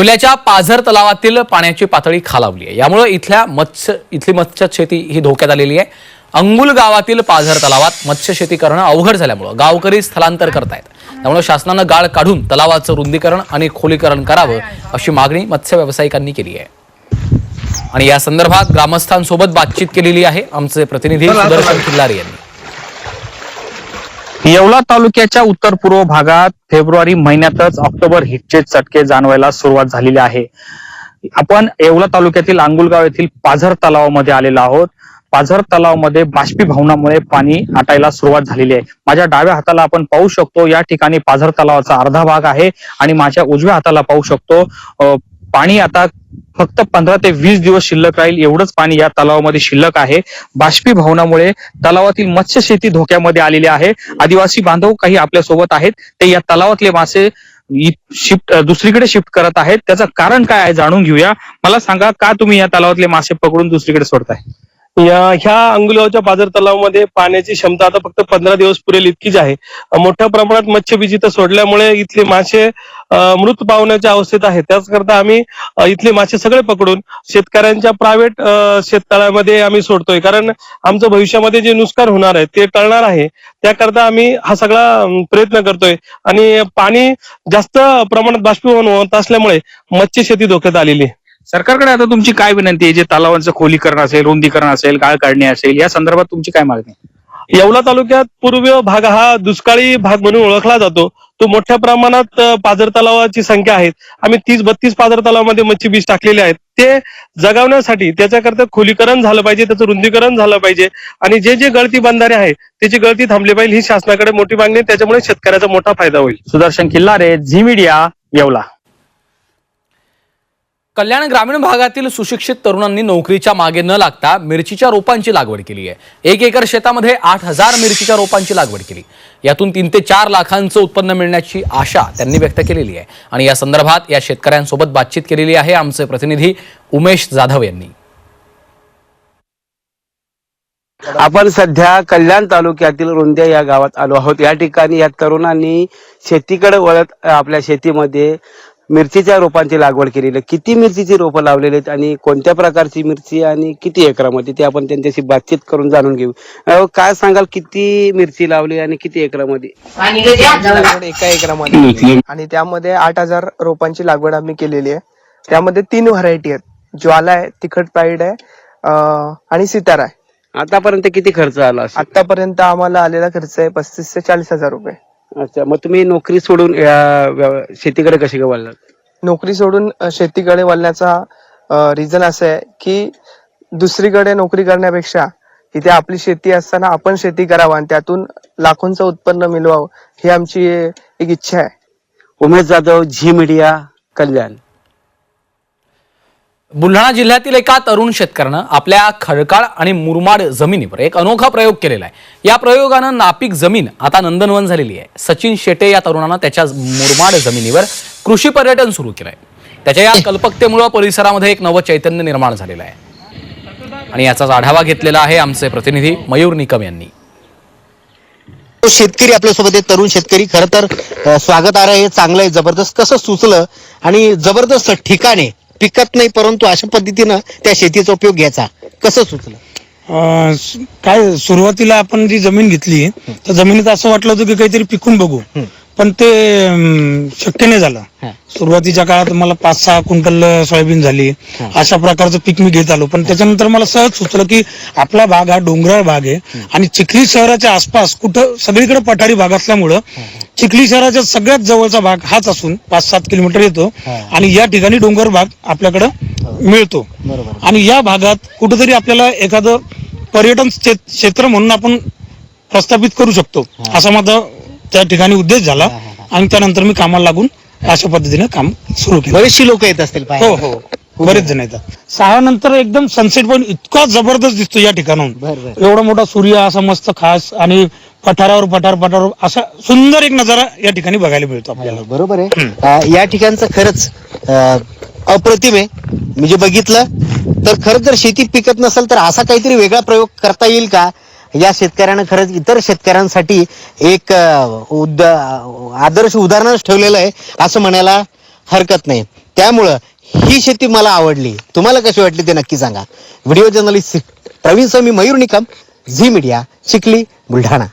येवल्याच्या पाझर तलावातील पाण्याची पातळी खालावली आहे. यामुळे इथल्या मत्स्य इथली मत्स्य शेती ही धोक्यात आलेली आहे. अंगुल गावातील पाझर तलावात मत्स्य शेती करणं अवघड झाल्यामुळं गावकरी स्थलांतर करतायत. त्यामुळे शासनानं गाळ काढून तलावाचं रुंदीकरण आणि खोलीकरण करावं अशी मागणी मत्स्य व्यावसायिकांनी केली आहे. आणि या संदर्भात ग्रामस्थांसोबत बातचीत केलेली आहे आमचे प्रतिनिधी सुदर्शन खिल्लारी यांनी. येवला तालुक्याच्या उत्तर पूर्व भागात फेब्रुवारी महिन्यातच ऑक्टोबर हिटचे चटके जाणवायला सुरुवात झालेली आहे. आपण येवला तालुक्यातील आंगुलगाव येथील पाझर तलावामध्ये आलेलो आहोत. पाझर तलावामध्ये बाष्पीभवनामुळे पाणी आटायला सुरुवात झालेली आहे. माझ्या डाव्या हाताला आपण पाहू शकतो या ठिकाणी पाझर तलावाचा अर्धा भाग आहे आणि माझ्या उजव्या हाताला पाहू शकतो पाणी आता फक्त पंधरा ते वीस दिवस शिल्लक राहील एवढंच पाणी या तलावामध्ये शिल्लक आहे. बाष्पीभवनामुळे तलावातील मत्स्य शेती धोक्यामध्ये आलेली आहे. आदिवासी बांधव काही आपल्यासोबत आहेत. ते या तलावातले मासे शिफ्ट दुसरीकडे शिफ्ट करत आहेत. त्याचं कारण काय आहे जाणून घेऊया. मला सांगा का तुम्ही या तलावातले मासे पकडून दुसरीकडे सोडताय? ह्या अंगुलगावच्या बाजार तलावामध्ये पाण्याची क्षमता आता फक्त पंधरा दिवस पुरेल इतकीच आहे. मोठ्या प्रमाणात मत्स्यबीज इथं सोडल्यामुळे इथले मासे मृत पावण्याच्या अवस्थेत आहेत त्याचकरता आम्ही इथले मासे सगळे पकडून शेतकऱ्यांच्या प्रायव्हेट शेततळ्यामध्ये आम्ही सोडतोय. कारण आमचं भविष्यामध्ये जे नुकसान होणार आहे ते टळणार आहे. त्याकरता आम्ही हा सगळा प्रयत्न करतोय. आणि पाणी जास्त प्रमाणात बाष्पीभवन होत असल्यामुळे मत्स्य शेती धोक्यात आलेली आहे. सरकारकडे आता तुमची काय विनंती आहे? जे तलावांचं खोलीकरण असेल रुंदीकरण असेल गाळ काढणे असेल या संदर्भात तुमची काय मागणी आहे? येवला तालुक्यात पूर्व भाग हा दुष्काळी भाग म्हणून ओळखला जातो. तो मोठ्या प्रमाणात अ, पाझर तलावाची संख्या आहे. आम्ही तीस बत्तीस पाझर तलावामध्ये मच्छी बीज टाकलेले आहेत. ते जगावण्यासाठी त्याच्याकरता खोलीकरण झालं पाहिजे त्याचं रुंदीकरण झालं पाहिजे. आणि जे जे गळती बंधारे आहे त्याची गळती थांबली पाहिजे ही शासनाकडे मोठी मागणी आहे. त्याच्यामुळे शेतकऱ्याचा मोठा फायदा होईल. Sudarshan Killare Zee media Yeola. कल्याण ग्रामीण भागातील सुशिक्षित तरुणांनी नोकरीच्या मागे न लागता मिरचीच्या रोपांची लागवड केली आहे. एक एकर शेतामध्ये आठ हजार मिरचीच्या रोपांची लागवड केली. यातून तीन ते चार लाखांचं उत्पन्न मिळण्याची आशा त्यांनी व्यक्त केलेली आहे. आणि या संदर्भात या शेतकऱ्यांसोबत बातचीत केलेली आहे आमचे प्रतिनिधी उमेश जाधव यांनी. आपण सध्या कल्याण तालुक्यातील रुंद्या या गावात आलो आहोत. या ठिकाणी या तरुणांनी शेतीकडे वळत आपल्या शेतीमध्ये मिरचीच्या रोपांची लागवड केलेली आहे. किती मिरचीची रोपं लावलेली आहेत आणि कोणत्या प्रकारची मिरची आणि किती एकरामध्ये ते आपण त्यांच्याशी बातचीत करून जाणून घेऊ. काय सांगाल किती मिरची लावली आणि किती एकरामध्ये? लागवड एका एकरामध्ये. आणि त्यामध्ये आठ हजार रोपांची लागवड आम्ही केलेली आहे. त्यामध्ये तीन व्हरायटी आहेत. ज्वाला आहे तिखट प्राईड आहे अं, आणि सितारा आहे. आतापर्यंत किती खर्च आला असेल? आतापर्यंत आम्हाला आलेला खर्च आहे पस्तीस ते चाळीस हजार रुपये. अच्छा मग तुम्ही नोकरी सोडून या व्यव- शेतीकडे कशी काय वळलात? नोकरी सोडून अं, शेतीकडे वळण्याचा रिझन असं आहे की दुसरीकडे नोकरी करण्यापेक्षा इथे आपली शेती असताना आपण शेती करावं आणि त्यातून लाखोंचं उत्पन्न मिळवावं ही आमची एक इच्छा आहे. Umesh Jadhav Zee media Kalyan. Buldhana जिल्ह्यातील एका तरुण शेतकऱ्यानं आपल्या खडकाळ आणि मुरमाड जमिनीवर एक अनोखा प्रयोग केलेला आहे. या प्रयोगानं नापीक जमीन आता नंदनवन झालेली आहे. सचिन शेटे या तरुणानं त्याच्या मुरमाड जमिनीवर कृषी पर्यटन सुरू केलंय. त्याच्या या कल्पकतेमुळं परिसरामध्ये एक नवं चैतन्य निर्माण झालेलं आहे. आणि याचाच आढावा घेतलेला आहे आमचे प्रतिनिधी मयूर निकम यांनी. तो शेतकरी आपल्यासोबत आहे तरुण शेतकरी. खरं तर स्वागत आहे. हे चांगलं आहे जबरदस्त. कसं सुचलं आणि जबरदस्त ठिकाणे पिकत नाही परंतु अशा पद्धतीनं त्या शेतीचा उपयोग घ्यायचा. कसं सुचलं? अं, स- काय सुरुवातीला आपण जी जमीन घेतली तर जमिनीत असं वाटलं होतं की काहीतरी पिकून बघू. पण ते अं, शक्य नाही झालं. सुरुवातीच्या काळात मला पाच सहा क्विंटल सोयाबीन झाली. अशा प्रकारचं पीक मी घेत आलो. पण त्याच्यानंतर मला सहज सुचलं की आपला भाग हा डोंगराळ भाग आहे आणि चिखली शहराच्या आसपास कुठं सगळीकडे पठारी भाग असल्यामुळं चिखली शहराच्या सगळ्यात जवळचा भाग हाच असून पाच सात किलोमीटर येतो आणि या ठिकाणी डोंगर भाग आपल्याकडं मिळतो. आणि या भागात कुठेतरी आपल्याला एखादं पर्यटन क्षे- क्षेत्र म्हणून आपण प्रस्थापित करू शकतो. असा माझा त्या ठिकाणी उद्देश झाला आणि त्यानंतर मी कामाला लागून अशा पद्धतीने काम सुरू केलं. बरेचशी लोक येत असतील हो पाहायला. हो. बरेच जण येतात. सहा नंतर एकदम सनसेट पॉईंट इतका जबरदस्त दिसतो या ठिकाणाहून. एवढा मोठा सूर्य असा मस्त खास आणि पठारावर पठार पठारावर असा सुंदर एक नजारा या ठिकाणी बघायला मिळतो आपल्याला. बरोबर आहे. या ठिकाणचं खरंच अप्रतिम आहे. मी जे बघितलं तर खरंच जर शेती पिकत नसेल तर असा काहीतरी वेगळा प्रयोग करता येईल का? या शेतकऱ्यानं खरंच इतर शेतकऱ्यांसाठी एक उद आदर्श उदाहरणच ठेवलेलं आहे असं म्हणायला हरकत नाही. त्यामुळं ही शेती मला आवडली. तुम्हाला कशी वाटली ते नक्की सांगा. Video journalist Praveen Swami Mayur Nikam Zee media Chikhli Buldhana.